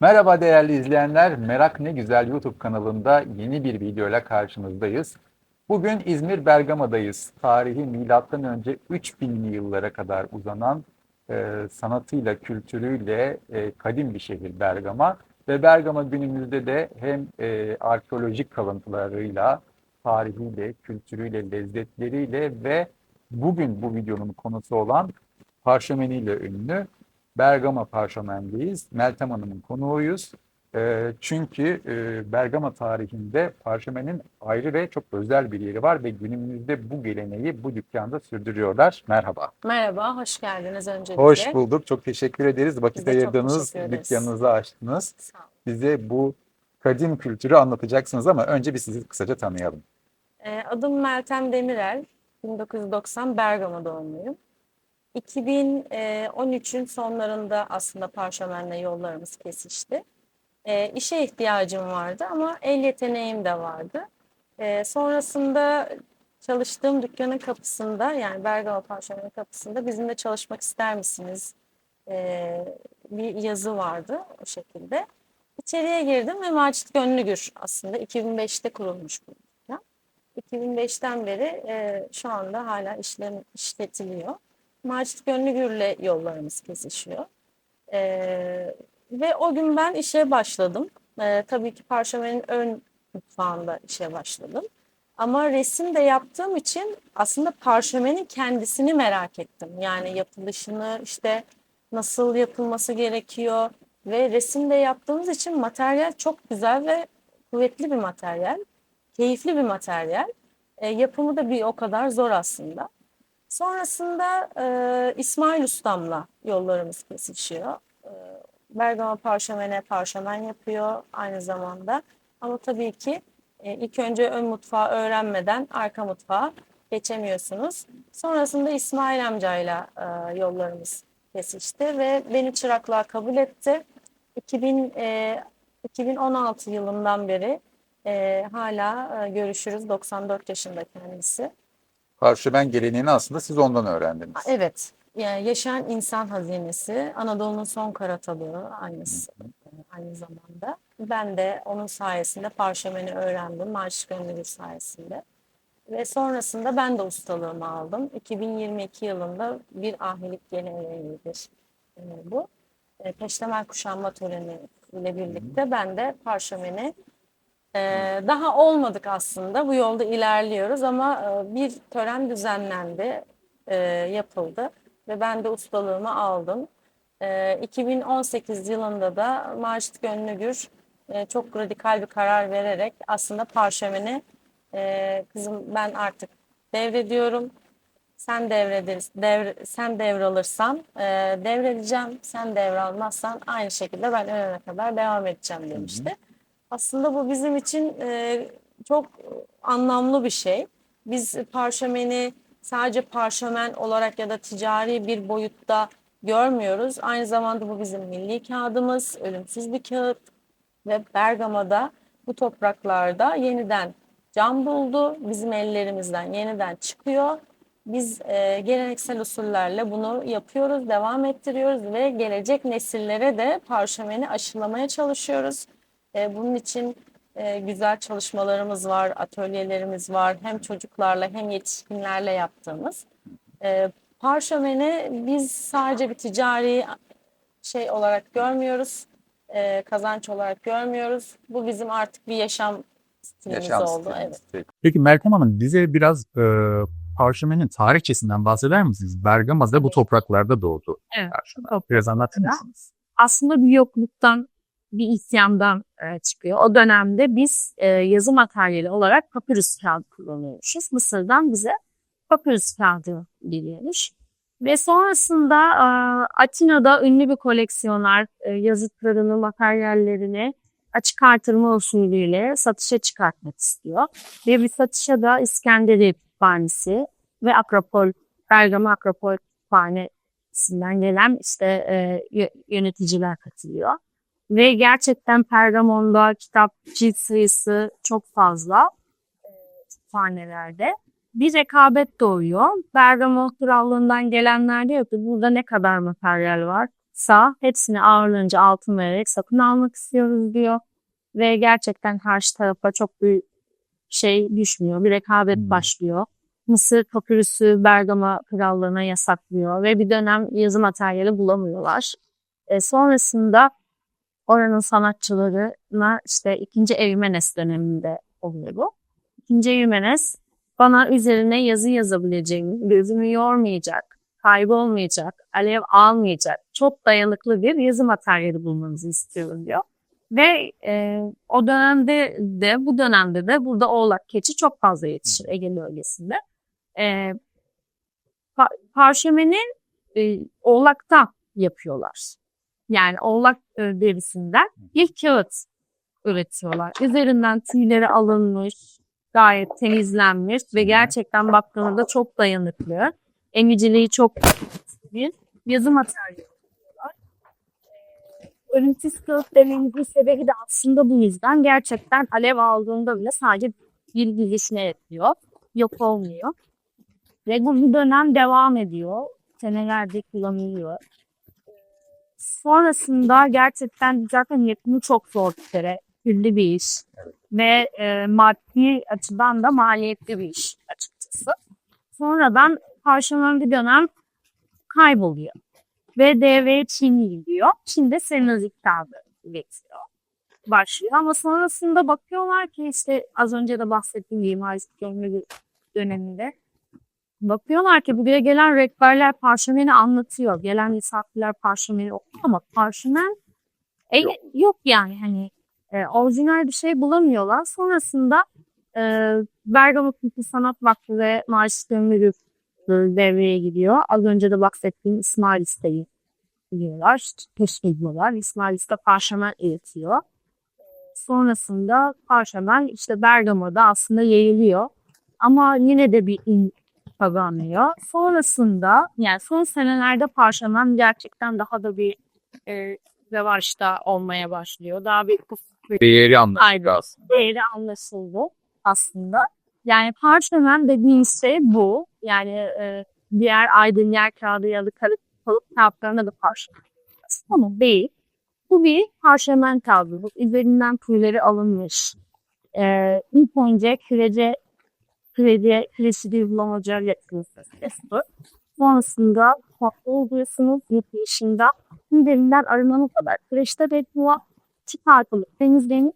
Merhaba değerli izleyenler. Merak Ne Güzel YouTube kanalında yeni bir videoyla karşınızdayız. Bugün İzmir Bergama'dayız. Tarihi milattan önce 3000'li yıllara kadar uzanan e, sanatıyla, kültürüyle e, kadim bir şehir Bergama. Ve Bergama günümüzde de hem e, arkeolojik kalıntılarıyla, tarihiyle, kültürüyle, lezzetleriyle ve bugün bu videonun konusu olan parşömeniyle ünlü. Bergama Parşömen'deyiz. Meltem Hanım'ın konuğuyuz. E, çünkü e, Bergama tarihinde parşömenin ayrı ve çok özel bir yeri var ve günümüzde bu geleneği bu dükkanda sürdürüyorlar. Merhaba. Merhaba, hoş geldiniz öncelikle. Hoş bulduk. Çok teşekkür ederiz. Vakit ayırdınız, dükkanınızı açtınız. Sağ olun. Bize bu kadim kültürü anlatacaksınız ama önce bir sizi kısaca tanıyalım. Ee, adım Meltem Demirel, 1990 Bergama doğumluyum. 2013'ün sonlarında aslında parşömenle yollarımız kesişti. Ee, işe ihtiyacım vardı ama el yeteneğim de vardı. Ee, sonrasında çalıştığım dükkanın kapısında yani Bergama Parşömen kapısında bizimle çalışmak ister misiniz? Ee, bir yazı vardı o şekilde. İçeriye girdim ve Macit Gönlügür aslında 2005'te kurulmuş bu dükkan. 2005'ten beri e, şu anda hala işlem, işletiliyor. Macit Gönlügür'le yollarımız kesişiyor. E, ve o gün ben işe başladım. E, tabii ki Parşömen'in ön mutfağında işe başladım. Ama resim de yaptığım için aslında parşömenin kendisini merak ettim. Yani yapılışını işte nasıl yapılması gerekiyor ve resim de yaptığımız için materyal çok güzel ve kuvvetli bir materyal. Keyifli bir materyal. E, yapımı da bir o kadar zor aslında. Sonrasında e, İsmail Ustam'la yollarımız kesişiyor. E, Bergama parşömene parşömen yapıyor aynı zamanda. Ama tabii ki e, ilk önce ön mutfağı öğrenmeden arka mutfağa geçemiyorsunuz. Sonrasında İsmail amcayla e, yollarımız kesişti ve beni çıraklığa kabul etti. 2000, e, 2016 yılından beri e, hala e, görüşürüz. 94 yaşında kendisi. Parşömen geleneğini aslında siz ondan öğrendiniz. Evet, yani yaşayan insan hazinesi, Anadolu'nun son karatalığı aynısı, aynı zamanda. Ben de onun sayesinde parşömeni öğrendim, Marş Gönüllü sayesinde. Ve sonrasında ben de ustalığımı aldım. 2022 yılında bir ahilik geleneğidir e, bu. E, Peştemal kuşanma töreni ile birlikte ben de parşömeni e, daha olmadık aslında. Bu yolda ilerliyoruz ama e, bir tören düzenlendi, e, yapıldı ve ben de ustalığımı aldım. E, 2018 yılında da Macit Gönlügür e, çok radikal bir karar vererek aslında parşömeni e, kızım ben artık devrediyorum. Sen devredir, devre, sen devralırsan e, devredeceğim. Sen devralmazsan aynı şekilde ben ölene kadar devam edeceğim demişti. Aslında bu bizim için e, çok anlamlı bir şey. Biz parşömeni sadece parşömen olarak ya da ticari bir boyutta görmüyoruz. Aynı zamanda bu bizim milli kağıdımız, ölümsüz bir kağıt ve Bergama'da bu topraklarda yeniden can buldu. Bizim ellerimizden yeniden çıkıyor. Biz e, geleneksel usullerle bunu yapıyoruz, devam ettiriyoruz ve gelecek nesillere de parşömeni aşılamaya çalışıyoruz. E, bunun için e, güzel çalışmalarımız var, atölyelerimiz var. Hem çocuklarla hem yetişkinlerle yaptığımız. E, parşömeni biz sadece bir ticari şey olarak görmüyoruz. kazanç olarak görmüyoruz. Bu bizim artık bir yaşam stilimiz Yaşam oldu. Evet. Peki. Peki Meltem Hanım bize biraz e, parşömenin tarihçesinden bahseder misiniz? Bergama'da bu topraklarda doğdu. Evet. Parşömen. Biraz anlatır mısınız? aslında bir yokluktan, bir isyandan e, çıkıyor. O dönemde biz e, yazı materyali olarak papyrus kağıdı kullanıyormuşuz. Mısır'dan bize papyrus kağıdı geliyormuş. Ve sonrasında e, Atina'da ünlü bir koleksiyoner e, yazıtlarını, materyallerini açık artırma usulüyle satışa çıkartmak istiyor. Ve bir satışa da İskenderiye Kütüphanesi ve Akropol, Bergama Akropol Kütüphanesi'nden gelen işte e, yö- yöneticiler katılıyor. Ve gerçekten Pergamon'da kitap cilt sayısı çok fazla e, kütüphanelerde. Bir rekabet doğuyor. Bergamo Krallığından gelenler diyor ki burada ne kadar materyal var? sa hepsini ağırlığınca altın vererek satın almak istiyoruz diyor. Ve gerçekten karşı tarafa çok büyük şey düşmüyor. Bir rekabet Hmm. başlıyor. Mısır papyrus'u Bergama krallığına yasaklıyor ve bir dönem yazı materyali bulamıyorlar. E, sonrasında oranın sanatçılarına işte 2. Evimenes döneminde oluyor bu. 2. Evimenes bana üzerine yazı yazabileceğim, gözümü yormayacak, kaybolmayacak, alev almayacak, çok dayanıklı bir yazı materyali bulmanızı istiyorum diyor. Ve e, o dönemde de bu dönemde de burada oğlak keçi çok fazla yetişir Ege bölgesinde. E, pa- parşömenin e, oğlakta yapıyorlar. Yani oğlak e, derisinden bir kağıt üretiyorlar. Üzerinden tüyleri alınmış, gayet temizlenmiş ve gerçekten baktığınızda çok dayanıklı. Emiciliği çok bir yazı materyali. Ee, Örüntüsü kağıt dememizin sebebi de aslında bu yüzden gerçekten alev aldığında bile sadece bir bilgisine yetiyor. Yok olmuyor. Ve bu bir dönem devam ediyor. Senelerde kullanılıyor. Sonrasında gerçekten zaten yapımı çok zor bir kere. Külli bir iş. Ve e, maddi açıdan da maliyetli bir iş açıkçası. Sonradan bir dönem kayboluyor. Ve devreye Çin gidiyor. Çin'de senozik kağıdı üretiyor. Başlıyor ama sonrasında bakıyorlar ki işte az önce de bahsettiğim mimaristik gömülü döneminde bakıyorlar ki buraya gelen rehberler parşömeni anlatıyor. Gelen misafirler parşömeni okuyor ama parşömen e, yok. yani hani e, orijinal bir şey bulamıyorlar. Sonrasında e, Bergama Kültür Sanat Vakfı ve Marşit Ömürü devreye giriyor. Az önce de bahsettiğim İsmail İsteği biliyorlar. Teşkil ediyorlar. İsmail İste parşömen üretiyor. Sonrasında parşömen işte Bergama'da aslında yayılıyor. Ama yine de bir kazanıyor. Sonrasında yani son senelerde parşömen gerçekten daha da bir e, revaçta olmaya başlıyor. Daha bir Değeri Aynen. aslında. değeri anlaşıldı aslında. Yani parşömen dediğimiz şey bu. Yani e, diğer aydın yer kağıdı ya da kalıp, kalıp kağıtlarına da parşömen. Ama değil. Bu bir parşömen kağıdı. Bu üzerinden tüyleri alınmış. E, ilk önce kürece kürece küresi bir bulamaca yapıyorsunuz. Kestir. Sonrasında farklı oluyorsunuz. Yapışında tüylerinden arınana kadar kreşte bekliyor. Çıkartılıp temizlenip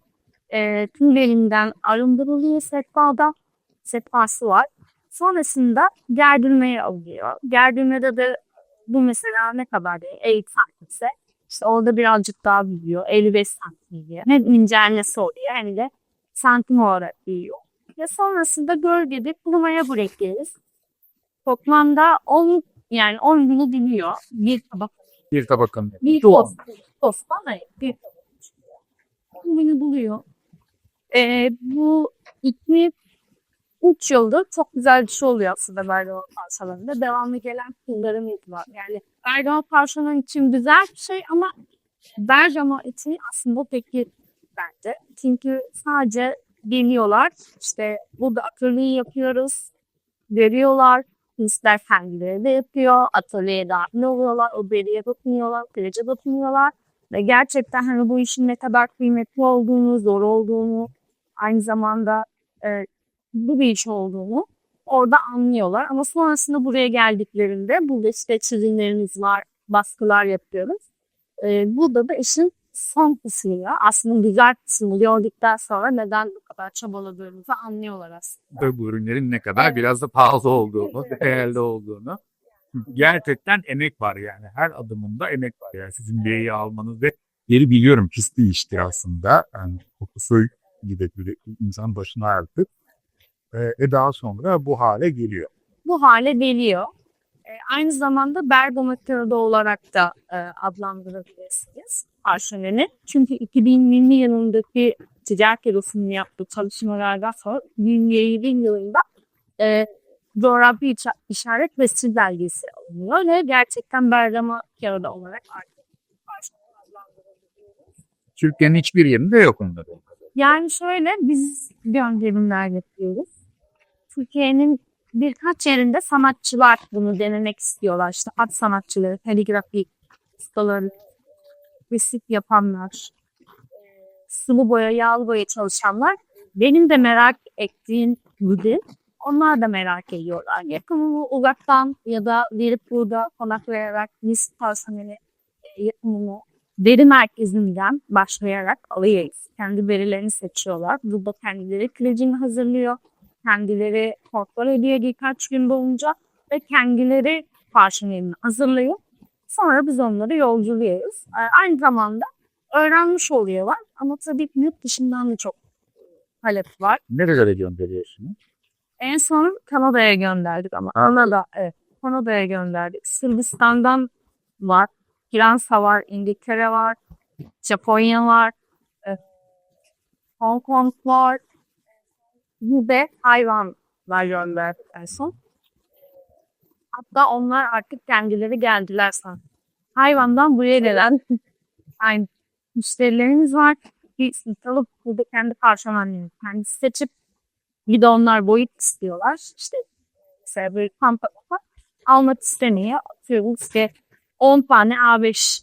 e, tüylerinden arındırılıyor sehpada. Sehpası var. Sonrasında gerdirmeye alıyor. Gerdirmede de bu mesela ne kadar değil? 50 santimse işte orada birazcık daha büyüyor. 55 santim diye. Hem incelmesi oluyor hem de santim olarak büyüyor. Ve sonrasında gölgede kurumaya bırakıyoruz. Toplamda 10 yani 10 günü biliyor. Bir tabak Bir tabakanın. bir tost. Tost bana bir tabak çıkıyor. 10 günü buluyor. Ee, bu iki üç yıldır çok güzel bir şey oluyor aslında Bergama parçalarında. Devamlı gelen kullarımız var. Yani Bergama parçaları için güzel bir şey ama Bergama için aslında pek bence. Çünkü sadece geliyorlar. İşte burada atölyeyi yapıyoruz. Görüyorlar. Turistler kendileri de yapıyor. Atölyeye dahil oluyorlar. O beriye bakmıyorlar. Derece bakmıyorlar. Ve gerçekten hani bu işin ne kadar kıymetli olduğunu, zor olduğunu, aynı zamanda e, bu bir iş olduğunu orada anlıyorlar. Ama sonrasında buraya geldiklerinde burada işte çizimlerimiz var, baskılar yapıyoruz. E, burada da işin son kısmı ya. Aslında güzel kısmı gördükten sonra neden bu kadar çabaladığımızı anlıyorlar aslında. Bu ürünlerin ne kadar biraz da pahalı olduğunu, Evet. değerli olduğunu. Gerçekten emek var yani. Her adımında emek var. Yani sizin L'yi almanız ve yeri biliyorum pis bir iştir aslında. Yani kokusu gidebilir insan başına artık. Ve daha sonra bu hale geliyor. bu hale geliyor. E, aynı zamanda Bergama kağıdı olarak da e, adlandırabilirsiniz parşömeni. Çünkü 2020 yılındaki ticaret bürosunun yaptığı çalışmalardan sonra 2020 yılında e, coğrafi işaret ve stil belgesi alınıyor ve gerçekten Bergama kağıdı olarak artık. Türkiye'nin hiçbir yerinde yok onların. Yani şöyle biz gönderimler yapıyoruz. Türkiye'nin birkaç yerinde sanatçılar bunu denemek istiyorlar. İşte hat sanatçıları, kaligrafi ustaları, resim yapanlar, sıvı boya, yağlı boya çalışanlar benim de merak ettiğim gibi onlar da merak ediyorlar. Yapımını uzaktan ya da verip burada konaklayarak biz personeli e, yapımını veri merkezinden başlayarak alıyoruz. Kendi verilerini seçiyorlar. Burada kendileri kılıcını hazırlıyor. Kendileri kontrol ediyor birkaç gün boyunca ve kendileri personelini hazırlıyor. Sonra biz onları yolculuyoruz. E, Aynı zamanda öğrenmiş oluyorlar. Ama tabii yurt dışından da çok talep var. Nerelere gönderiyorsunuz? En son Kanada'ya gönderdik ama Kanada, evet. Kanada'ya gönderdik. Sırbistan'dan var. Fransa var, İngiltere var, Japonya var, e, Hong Kong var. Bir de hayvanlar gönderdik en son. Hatta onlar artık kendileri geldiler sana. Hayvandan buraya gelen aynı müşterilerimiz var. Bir alıp burada kendi parşömenlerini kendisi seçip bir de onlar boyut istiyorlar. İşte mesela bir kamp almak isteniyor. Atıyorum işte 10 tane A5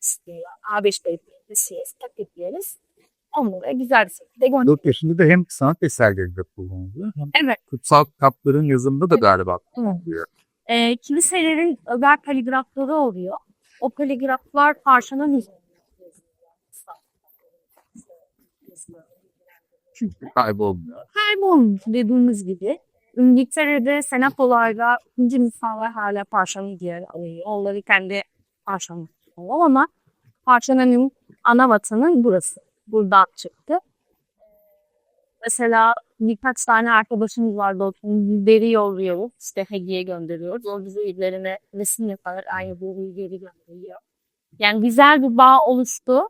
istiyorlar. A5 boyutlu CS paketleriz. Onları güzel bir şekilde gönderiyoruz. 4 yaşında da hem sanat eserlerinde kullanılıyor hem Evet. kutsal kitapların yazımında da galiba Evet. E, kiliselerin özel kaligrafları oluyor. O kaligraflar parçanın üzerinde. Çünkü Kaybolmuyor. kaybolmuş dediğimiz gibi. İngiltere'de senapolarda ikinci misaller hala parçanın diğer alıyor. Onları kendi parçanın ama parçanın ana vatanı burası. Buradan çıktı. Mesela birkaç tane arkadaşımız vardı. O Biri yolluyoruz. İşte hediye gönderiyoruz. O bize evlerine resim yapar. Aynı bu geri gönderiyor. Yani güzel bir bağ oluştu.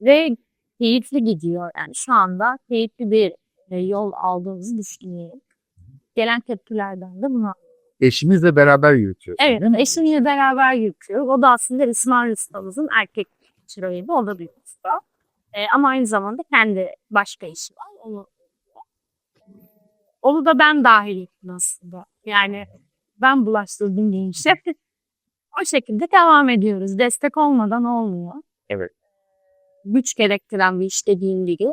Ve keyifli gidiyor. Yani şu anda keyifli bir e, yol aldığımızı düşünüyorum. Gelen tepkilerden de buna. Eşimizle beraber yürütüyorsunuz Evet, eşimle beraber yürütüyoruz. O da aslında İsmail ustamızın erkek çırağıydı. O da bir usta. E, ama aynı zamanda kendi başka işi var. Onu, onu da ben dahil ettim aslında. Yani ben bulaştırdım gençe. o şekilde devam ediyoruz. Destek olmadan olmuyor. Evet. Güç gerektiren bir iş dediğim gibi.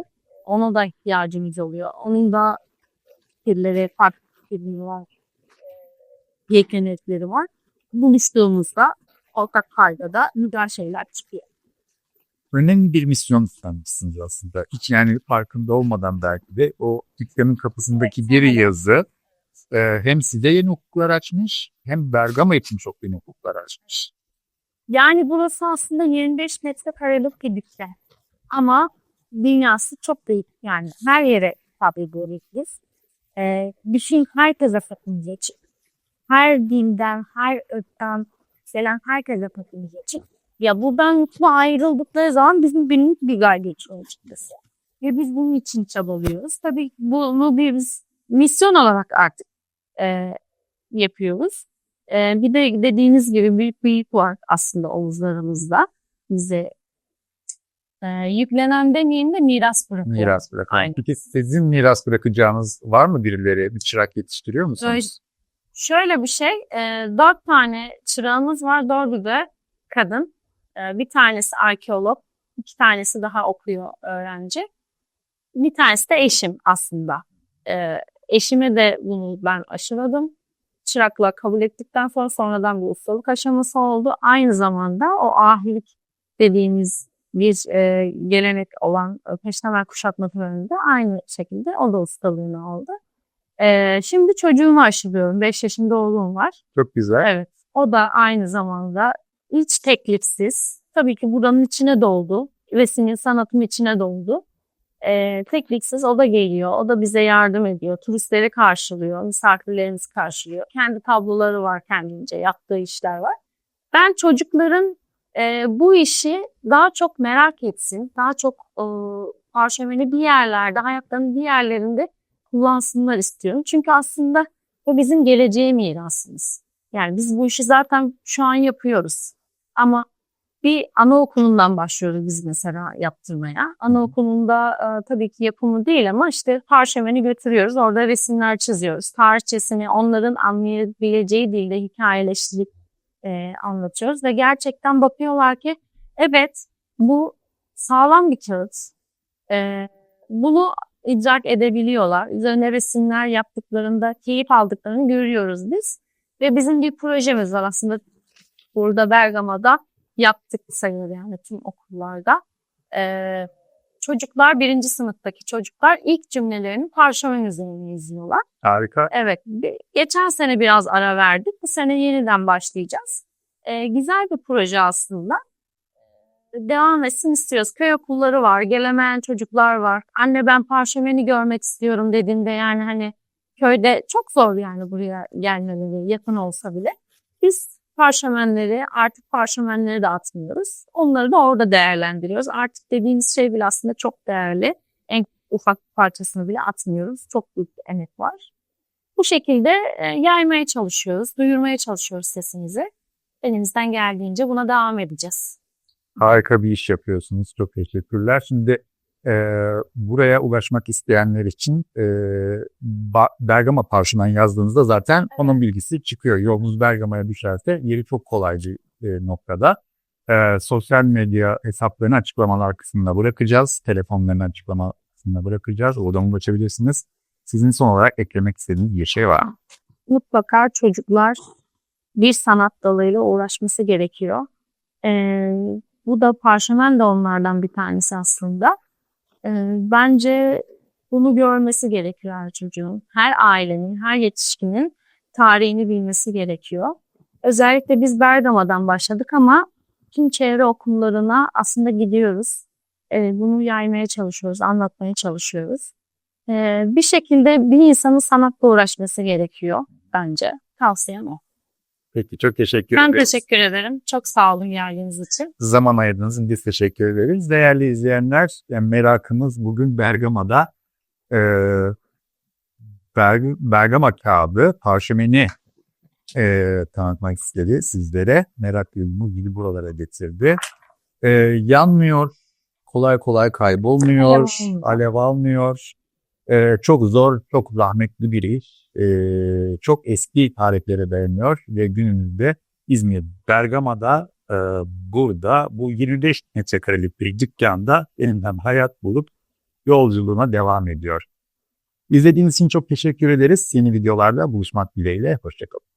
Ona da ihtiyacımız oluyor. Onun da fikirleri, farklı fikirleri var. Yetenekleri var. Buluştuğumuzda ortak paydada güzel şeyler çıkıyor. Önemli bir misyon üstlenmişsiniz aslında. Hiç yani farkında olmadan belki de o dükkanın kapısındaki bir yazı e, hem size yeni hukuklar açmış hem Bergama için çok yeni hukuklar açmış. Yani burası aslında 25 metrekarelik bir dükkan. Ama dünyası çok büyük yani. Her yere tabi görebiliriz. Ee, düşün herkese satılacak. Her dinden, her ırktan gelen herkese satılacak Ya buradan mutlu ayrıldıkları zaman bizim günlük bir gay geçiyor açıkçası. Ve biz bunun için çabalıyoruz. Tabii bunu bir biz misyon olarak artık e, yapıyoruz. Ee, bir de dediğiniz gibi büyük bir yük var aslında omuzlarımızda. Bize e, yüklenen demeyeyim de miras bırakıyor. Miras bırakan. Aynen. Peki sizin miras bırakacağınız var mı birileri? Bir çırak yetiştiriyor musunuz? Öyle- Şöyle bir şey, e, dört tane çırağımız var, dördü de kadın. E, bir tanesi arkeolog, iki tanesi daha okuyor öğrenci. Bir tanesi de eşim aslında. E, eşime de bunu ben aşıladım. Çırakla kabul ettikten sonra sonradan bir ustalık aşaması oldu. Aynı zamanda o ahilik dediğimiz bir e, gelenek olan e, peştemal kuşatma töreninde aynı şekilde o da ustalığını aldı. Ee, şimdi çocuğumu aşılıyorum. 5 yaşında oğlum var. Çok güzel. Evet. O da aynı zamanda hiç teklifsiz. Tabii ki buranın içine doldu. Resim sanatım içine doldu. Ee, teklifsiz o da geliyor. O da bize yardım ediyor. Turistleri karşılıyor. Misafirlerimizi karşılıyor. Kendi tabloları var kendince. Yaptığı işler var. Ben çocukların e, bu işi daha çok merak etsin. Daha çok e, parşömeni bir yerlerde, hayatlarının bir yerlerinde kullansınlar istiyorum. Çünkü aslında bu bizim geleceğe mirasımız. Yani biz bu işi zaten şu an yapıyoruz. Ama bir anaokulundan başlıyoruz biz mesela yaptırmaya. Anaokulunda e, tabii ki yapımı değil ama işte parşömeni götürüyoruz. Orada resimler çiziyoruz. Tarihçesini onların anlayabileceği dilde hikayeleştirip e, anlatıyoruz ve gerçekten bakıyorlar ki evet bu sağlam bir kağıt. E, bunu idrak edebiliyorlar. Üzerine resimler yaptıklarında keyif aldıklarını görüyoruz biz. Ve bizim bir projemiz var aslında burada Bergama'da yaptık sayılır yani tüm okullarda. Ee, çocuklar birinci sınıftaki çocuklar ilk cümlelerini parşömen üzerine yazıyorlar. Harika. Evet, geçen sene biraz ara verdik. Bu sene yeniden başlayacağız. Ee, güzel bir proje aslında. Devam etsin istiyoruz. Köy okulları var, gelemeyen çocuklar var. Anne ben parşömeni görmek istiyorum dediğinde yani hani köyde çok zor yani buraya gelmeleri yakın olsa bile. Biz parşömenleri artık parşömenleri de atmıyoruz. Onları da orada değerlendiriyoruz. Artık dediğimiz şey bile aslında çok değerli. En ufak parçasını bile atmıyoruz. Çok büyük bir emek var. Bu şekilde e, yaymaya çalışıyoruz, duyurmaya çalışıyoruz sesimizi. Elimizden geldiğince buna devam edeceğiz. Harika bir iş yapıyorsunuz. Çok teşekkürler. Şimdi e, buraya ulaşmak isteyenler için e, Ba- Bergama Parşömen yazdığınızda zaten onun bilgisi çıkıyor. Yolunuz Bergama'ya düşerse yeri çok kolay bir e, noktada. E, sosyal medya hesaplarını açıklamalar kısmına bırakacağız. Telefonlarını açıklama kısmına bırakacağız. Oradan ulaşabilirsiniz. Sizin son olarak eklemek istediğiniz bir şey var mı? Mutlaka çocuklar bir sanat dalıyla uğraşması gerekiyor. Ee, bu da parşömen de onlardan bir tanesi aslında. Ee, bence bunu görmesi gerekiyor her çocuğun. Her ailenin, her yetişkinin tarihini bilmesi gerekiyor. Özellikle biz Bergama'dan başladık ama tüm çevre okullarına aslında gidiyoruz. Ee, bunu yaymaya çalışıyoruz, anlatmaya çalışıyoruz. Ee, bir şekilde bir insanın sanatla uğraşması gerekiyor bence. Tavsiyem o. Peki çok teşekkür Ben ederiz. teşekkür ederim. Çok sağ olun geldiğiniz için. zaman ayırdığınız için biz teşekkür ederiz. Değerli izleyenler, yani merakımız bugün Bergama'da e, Berg- Bergama kağıdı, parşömeni e, tanıtmak istedi sizlere. Merak duyduğumuz gibi buralara getirdi. E, yanmıyor, kolay kolay kaybolmuyor, Alev almıyor. alev almıyor. E, çok zor, çok zahmetli bir iş. E, çok eski tarihlere dayanıyor ve günümüzde İzmir, Bergama'da e, burada bu 25 metrekarelik bir dükkanda elinden hayat bulup yolculuğuna devam ediyor. İzlediğiniz için çok teşekkür ederiz. Yeni videolarda buluşmak dileğiyle. Hoşçakalın.